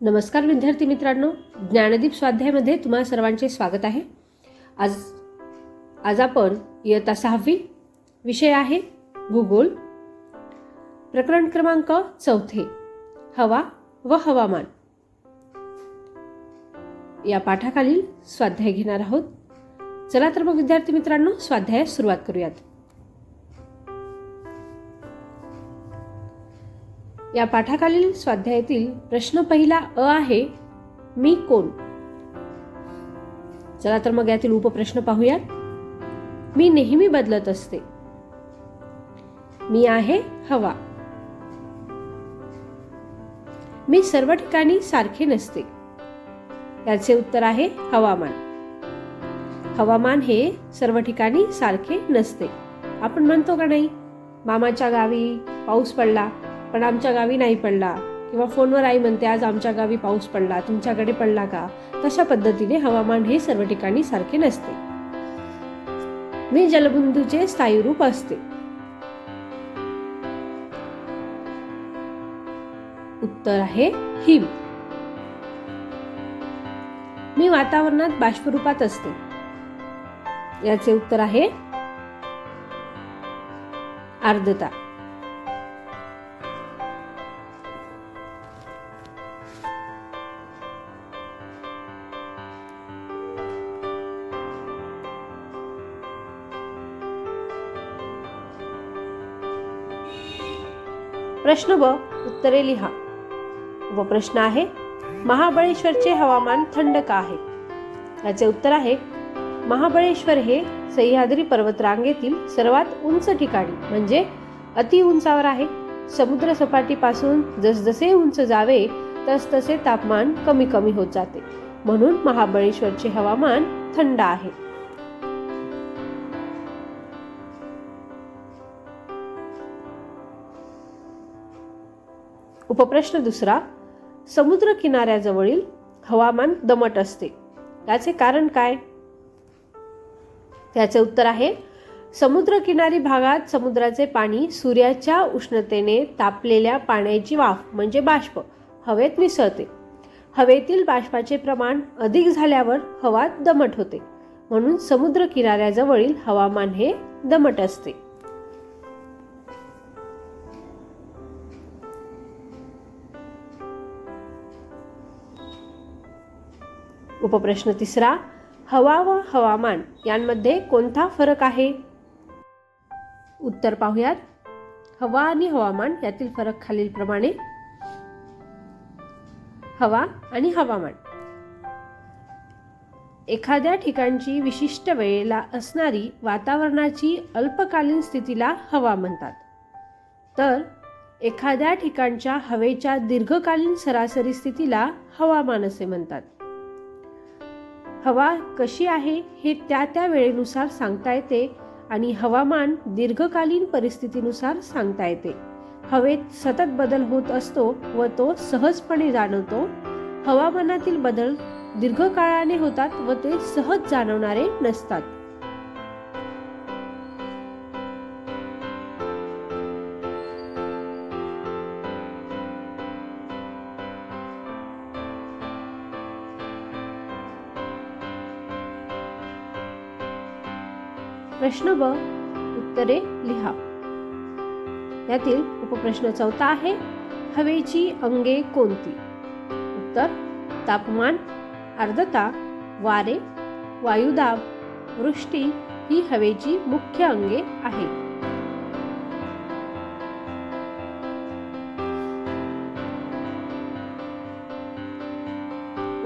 नमस्कार विद्यार्थी मित्रांनो ज्ञानदीप स्वाध्यायामध्ये तुम्हा सर्वांचे स्वागत आहे. आज आज आपण इयत्ता सहावी विषय आहे भूगोल. प्रकरण क्रमांक चौथे हवा व हवामान. या पाठाखालील स्वाध्याय घेणार आहोत. चला तर मग विद्यार्थी मित्रांनो स्वाध्यायास सुरुवात करूयात. या पाठाखालील स्वाध्यायातील प्रश्न पहिला अ आहे मी कोण? चला तर मग यातील उपप्रश्न पाहूयात. मी नेहमी बदलत असते. मी आहे हवा. मी सर्व ठिकाणी सारखे नसते. याचे उत्तर आहे हवामान. हवामान हे सर्व ठिकाणी सारखे नसते. आपण म्हणतो का नाही मामाच्या गावी पाऊस पडला पण आमच्या गावी नाही पडला. किंवा फोनवर आई म्हणते आज आमच्या गावी पाऊस पडला. तुमच्याकडे पडला का? तशा पद्धतीने हवामान हे सर्व ठिकाणी सारखे नसते. मी जलबिंदूचे स्थायी रूप असते. उत्तर आहे हिम. मी वातावरणात बाष्परूपात असते. याचे उत्तर आहे आर्द्रता प्रश्न व उत्तरे लिहा. व प्रश्न आहे महाबळेश्वरचे हवामान थंड का आहे? याचे उत्तर आहे महाबळेश्वर हे सह्याद्री पर्वतरांगेतील सर्वात उंच ठिकाणी म्हणजे अति उंचावर आहे. समुद्र सपाटीपासून जसजसे उंच जावे तसतसे तापमान कमी कमी होत जाते. म्हणून महाबळेश्वरचे हवामान थंड आहे. उपप्रश्न दुसरा समुद्र किनाऱ्याजवळील हवामान दमट असते. याचे कारण काय? त्याचे उत्तर आहे समुद्र किनारी भागात समुद्राचे पाणी सूर्याच्या उष्णतेने तापलेल्या पाण्याची वाफ म्हणजे बाष्प हवेत मिसळते. हवेतील बाष्पाचे प्रमाण अधिक झाल्यावर हवा दमट होते. म्हणून समुद्र किनाऱ्याजवळील हवामान हे दमट असते. उपप्रश्न तिसरा हवा व हवामान यांमध्ये कोणता फरक आहे? उत्तर पाहूयात. हवा आणि हवामान यातील फरक खालीलप्रमाणे. हवा आणि हवामान. एखाद्या ठिकाणची विशिष्ट वेळेला असणारी वातावरणाची अल्पकालीन स्थितीला हवा म्हणतात. तर एखाद्या ठिकाणच्या हवेच्या दीर्घकालीन सरासरी स्थितीला हवामान असे म्हणतात. हवा कशी आहे हे त्या त्या वेळेनुसार सांगता येते आणि हवामान दीर्घकालीन परिस्थितीनुसार सांगता येते. हवेत सतत बदल होत असतो व तो सहजपणे जाणवतो. हवामानातील बदल दीर्घकाळाने होतात व ते सहज जाणवणारे नसतात. प्रश्न ब उत्तरे लिहा. यातील उपप्रश्न चौथा आहे हवेची अंगे कोणती? उत्तर तापमान आर्द्रता वारे वायुदाब वृष्टी ही हवेची मुख्य अंगे आहेत.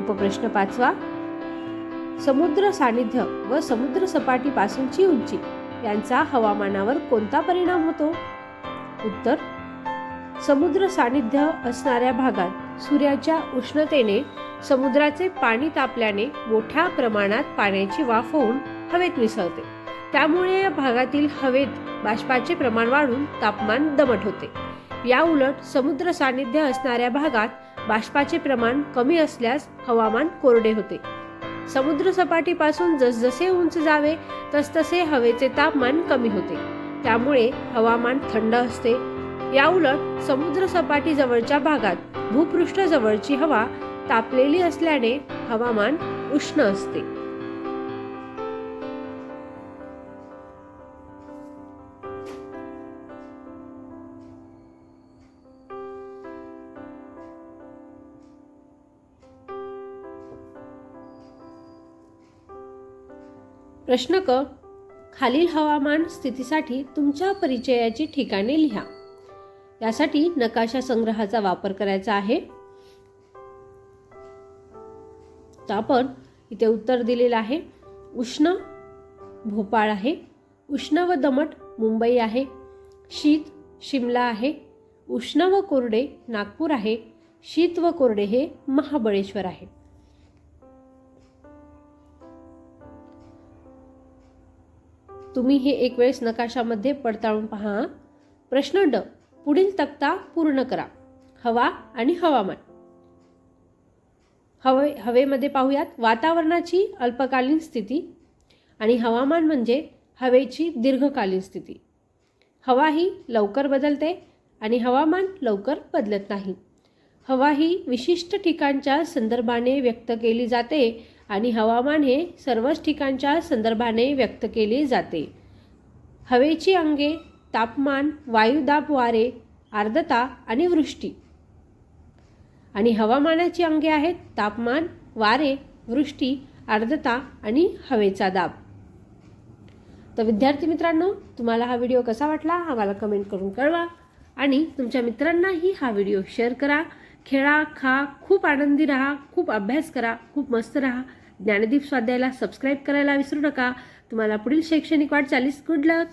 उपप्रश्न पाचवा समुद्र सानिध्य व समुद्र सपाटीपासूनची उंची यांचा हवामानावर कोणता परिणाम होतो? उत्तर. समुद्र सानिध्य असणाऱ्या भागात सूर्याच्या उष्णतेने समुद्राचे पाणी तापल्याने मोठ्या प्रमाणात पाण्याची वाफ होऊन हवेत मिसळते. त्यामुळे या भागातील हवेत बाष्पाचे प्रमाण वाढून तापमान दमट होते. या उलट समुद्र सानिध्य असणाऱ्या भागात बाष्पाचे प्रमाण कमी असल्यास हवामान कोरडे होते. समुद्रसपाटीपासून जसजसे उंच जावे तसतसे हवेचे तापमान कमी होते. त्यामुळे हवामान थंड असते. याउलट समुद्रसपाटी जवळच्या भागात भूपृष्ठाजवळची हवा तापलेली असल्याने हवामान उष्ण असते. प्रश्न क खालील हवामान स्थितीसाठी तुमच्या परिचयाची ठिकाणे लिहा. यासाठी नकाशा संग्रहाचा वापर करायचा आहे. तर आपण इथे उत्तर दिलेलं आहे. उष्ण भोपाळ आहे. उष्ण व दमट मुंबई आहे. शीत शिमला आहे. उष्ण व कोरडे नागपूर आहे. शीत व कोरडे हे महाबळेश्वर आहे. तुम्ही हे एक वेळेस नकाशामध्ये पडताळून पहा. प्रश्न ड. पुढील तक्ता पूर्ण करा. हवा आणि हवामान. हवे हवेमध्ये पाहूयात. वातावरणाची अल्पकालीन स्थिती आणि हवामान म्हणजे हवेची दीर्घकालीन स्थिती. हवा ही लवकर बदलते आणि हवामान लवकर बदलत नाही. हवा ही विशिष्ट ठिकाणच्या संदर्भाने व्यक्त केली जाते आणि हवामान हे सर्वच ठिकाणच्या संदर्भाने व्यक्त केले जाते. हवेची अंगे तापमान वायुदाब वारे आर्द्रता आणि वृष्टी. आणि हवामानाची अंगे आहेत तापमान वारे वृष्टी आर्द्रता आणि हवेचा दाब. तर विद्यार्थी मित्रांनो तुम्हाला हा व्हिडिओ कसा वाटला आम्हाला कमेंट करून कळवा आणि तुमच्या मित्रांनाही हा व्हिडिओ शेअर करा. खेळा खा खूप आनंदी राहा खूप अभ्यास करा खूप मस्त राहा. ज्ञानदीप स्वाध्यायला सबस्क्राईब करायला विसरू नका. तुम्हाला पुढील शैक्षणिक वाटचालीस गुड लक